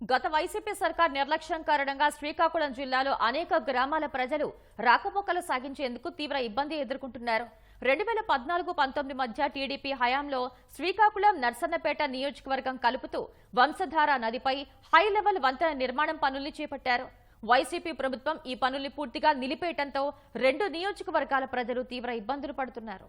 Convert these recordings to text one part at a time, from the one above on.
గత వైసీపీ సర్కార్ నిర్లక్ష్యం కారణంగా శ్రీకాకుళం జిల్లాలో అనేక గ్రామాల ప్రజలు రాకపోకలు సాగించేందుకు తీవ్ర ఇబ్బంది ఎదుర్కొంటున్నారు. రెండు వేల పద్నాలుగు పంతొమ్మిది మధ్య టీడీపీ హయాంలో శ్రీకాకుళం నర్సన్నపేట నియోజకవర్గం కలుపుతూ వంశధార నదిపై హై లెవెల్ వంతెన నిర్మాణం పనుల్ని చేపట్టారు. వైసీపీ ప్రభుత్వం ఈ పనుల్ని పూర్తిగా నిలిపేయడంతో రెండు నియోజకవర్గాల ప్రజలు తీవ్ర ఇబ్బందులు పడుతున్నారు.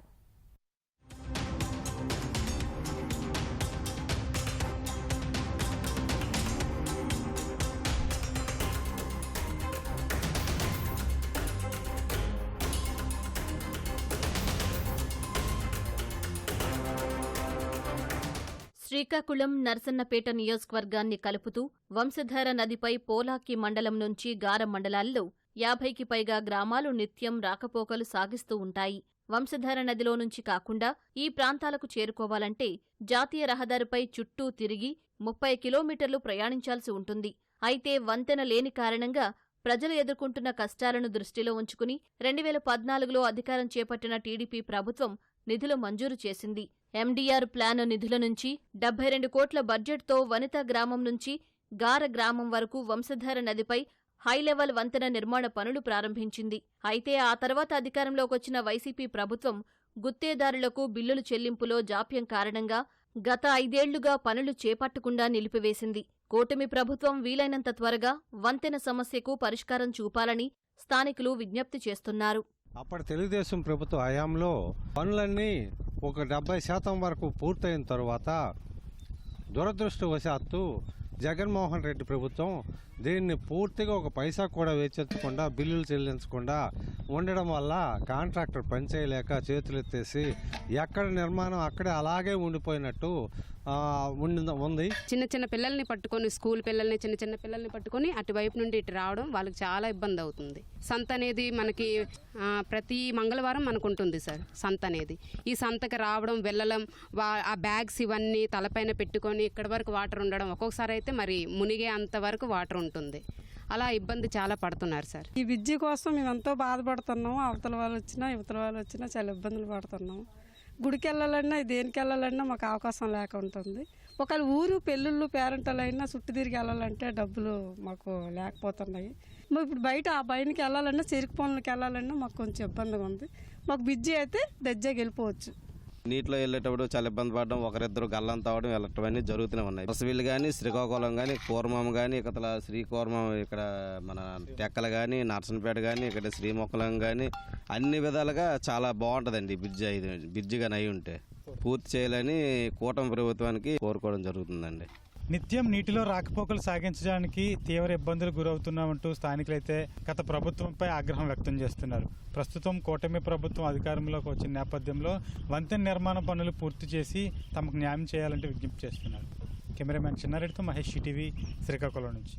శ్రీకాకుళం నర్సన్నపేట నియోజకవర్గాన్ని కలుపుతూ వంశధార నదిపై పోలాకి మండలం నుంచి గార మండలాల్లో యాభైకి పైగా గ్రామాలు నిత్యం రాకపోకలు సాగిస్తూ ఉంటాయి. వంశధార నదిలో నుంచి కాకుండా ఈ ప్రాంతాలకు చేరుకోవాలంటే జాతీయ రహదారిపై చుట్టూ తిరిగి ముప్పై కిలోమీటర్లు ప్రయాణించాల్సి ఉంటుంది. అయితే వంతెన లేని కారణంగా ప్రజలు ఎదుర్కొంటున్న కష్టాలను దృష్టిలో ఉంచుకుని రెండు వేల పద్నాలుగులో అధికారం చేపట్టిన టీడీపీ ప్రభుత్వం నిధులు మంజూరు చేసింది. ఎండీఆర్ ప్లాన్ నిధుల నుంచి డెబ్బై రెండు కోట్ల బడ్జెట్తో వనిత గ్రామం నుంచి గార గ్రామం వరకు వంశధార నదిపై హైలెవల్ వంతెన నిర్మాణ పనులు ప్రారంభించింది. అయితే ఆ తర్వాత అధికారంలోకొచ్చిన వైసీపీ ప్రభుత్వం గుత్తేదారులకు బిల్లులు చెల్లింపులో జాప్యం కారణంగా గత ఐదేళ్ళుగా పనులు చేపట్టకుండా నిలిపివేసింది. కూటమి ప్రభుత్వం వీలైనంత త్వరగా వంతెన సమస్యకు పరిష్కారం చూపాలని స్థానికులు విజ్ఞప్తి చేస్తున్నారు. అప్పటి తెలుగుదేశం ప్రభుత్వ హయాంలో పనులన్నీ ఒక డెబ్బై శాతం వరకు పూర్తయిన తర్వాత దురదృష్టవశాత్తు జగన్మోహన్ రెడ్డి ప్రభుత్వం దీన్ని పూర్తిగా ఒక పైసా కూడా వేచెత్తకుండా బిల్లులు చెల్లించకుండా ఉండడం వల్ల కాంట్రాక్టర్ పనిచేయలేక చేతులెత్తేసి ఎక్కడ నిర్మాణం అక్కడే అలాగే ఉండిపోయినట్టు ఉంది. చిన్న చిన్న పిల్లల్ని పట్టుకొని స్కూల్ పిల్లల్ని చిన్న చిన్న పిల్లల్ని పట్టుకొని అటువైపు నుండి ఇటు రావడం వాళ్ళకి చాలా ఇబ్బంది అవుతుంది. సంత అనేది మనకి ప్రతి మంగళవారం మనకు ఉంటుంది సార్ సంత అనేది. ఈ సంతకి రావడం వెళ్ళడం వా ఆ బ్యాగ్స్ ఇవన్నీ తలపైన పెట్టుకొని ఇక్కడి వరకు వాటర్ ఉండడం ఒక్కొక్కసారి అయితే మరి మునిగే అంత వరకు వాటర్ ఉంటుంది. అలా ఇబ్బంది చాలా పడుతున్నారు సార్. ఈ విద్య కోసం మేము ఎంతో బాధపడుతున్నాం. అవతల వాళ్ళు వచ్చినా ఇవతల వాళ్ళు వచ్చినా చాలా ఇబ్బందులు పడుతున్నాం. గుడికి వెళ్ళాలన్నా దేనికి వెళ్ళాలన్నా మాకు అవకాశం లేక ఉంటుంది. ఒకవేళ ఊరు పెళ్ళిళ్ళు పేరెంటలు అయినా చుట్టూ తిరిగి వెళ్ళాలంటే డబ్బులు మాకు లేకపోతున్నాయి. మరి ఇప్పుడు బయట ఆ బయటికి వెళ్ళాలన్నా చెరుకు పనులకి వెళ్ళాలన్నా మాకు కొంచెం ఇబ్బందిగా ఉంది. మాకు బిజీ అయితే దజ్జాకి వెళ్ళిపోవచ్చు. నీటిలో వెళ్ళేటప్పుడు చాలా ఇబ్బంది పడడం ఒకరిద్దరు గల్లం తావడం వెళ్ళటం జరుగుతూనే ఉన్నాయి. బసవీళ్ళు కానీ శ్రీకాకుళం కానీ కూర్మం కానీ ఇక్కడ శ్రీకూర్మం ఇక్కడ మన టెక్కలు కానీ నర్సనపేట కానీ ఇక్కడ శ్రీమొక్కలం కానీ అన్ని విధాలుగా చాలా బాగుంటుందండి బ్రిడ్జ్ అయి బ్రిడ్జ్ కానీ అయి ఉంటే పూర్తి చేయాలని కూటమి ప్రభుత్వానికి కోరుకోవడం జరుగుతుందండి. నిత్యం నీటిలో రాకపోకలు సాగించడానికి తీవ్ర ఇబ్బందులు గురవుతున్నామంటూ స్థానికులైతే గత ప్రభుత్వంపై ఆగ్రహం వ్యక్తం చేస్తున్నారు. ప్రస్తుతం కూటమి ప్రభుత్వం అధికారంలోకి వచ్చిన నేపథ్యంలో వంతెన నిర్మాణ పనులు పూర్తి చేసి తమకు న్యాయం చేయాలంటే విజ్ఞప్తి చేస్తున్నారు. కెమెరామ్యాన్ చిన్నారెడ్డితో మహేష్ టీవీ శ్రీకాకుళం నుంచి.